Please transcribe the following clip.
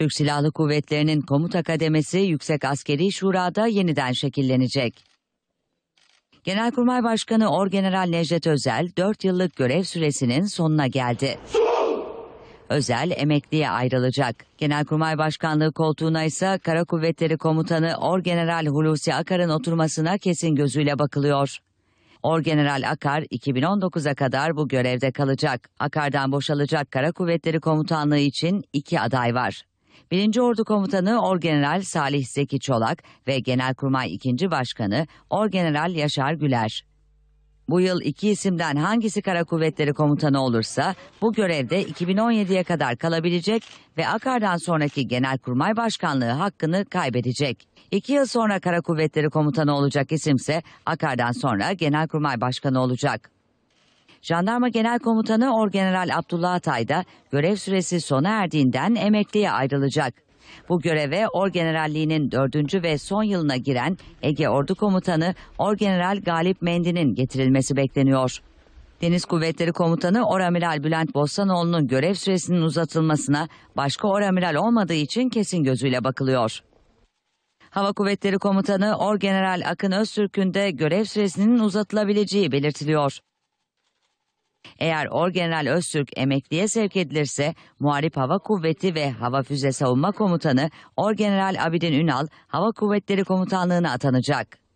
Türk Silahlı Kuvvetleri'nin komuta kademesi Yüksek Askeri Şura'da yeniden şekillenecek. Genelkurmay Başkanı Orgeneral Necdet Özel 4 yıllık görev süresinin sonuna geldi. Özel emekliye ayrılacak. Genelkurmay Başkanlığı koltuğuna ise Kara Kuvvetleri Komutanı Orgeneral Hulusi Akar'ın oturmasına kesin gözüyle bakılıyor. Orgeneral Akar 2019'a kadar bu görevde kalacak. Akar'dan boşalacak Kara Kuvvetleri Komutanlığı için iki aday var. 1. Ordu Komutanı Orgeneral Salih Zeki Çolak ve Genelkurmay 2. Başkanı Orgeneral Yaşar Güler. Bu yıl iki isimden hangisi Kara Kuvvetleri Komutanı olursa bu görevde 2017'ye kadar kalabilecek ve Akar'dan sonraki Genelkurmay Başkanlığı hakkını kaybedecek. İki yıl sonra Kara Kuvvetleri Komutanı olacak isimse Akar'dan sonra Genelkurmay Başkanı olacak. Jandarma Genel Komutanı Orgeneral Abdullah Atay da görev süresi sona erdiğinden emekliye ayrılacak. Bu göreve Orgeneralliğinin dördüncü ve son yılına giren Ege Ordu Komutanı Orgeneral Galip Mendi'nin getirilmesi bekleniyor. Deniz Kuvvetleri Komutanı Oramiral Bülent Bostanoğlu'nun görev süresinin uzatılmasına başka oramiral olmadığı için kesin gözüyle bakılıyor. Hava Kuvvetleri Komutanı Orgeneral Akın Öztürk'ün de görev süresinin uzatılabileceği belirtiliyor. Eğer Orgeneral Öztürk emekliye sevk edilirse Muharip Hava Kuvveti ve Hava Füze Savunma Komutanı Orgeneral Abidin Ünal Hava Kuvvetleri Komutanlığı'na atanacak.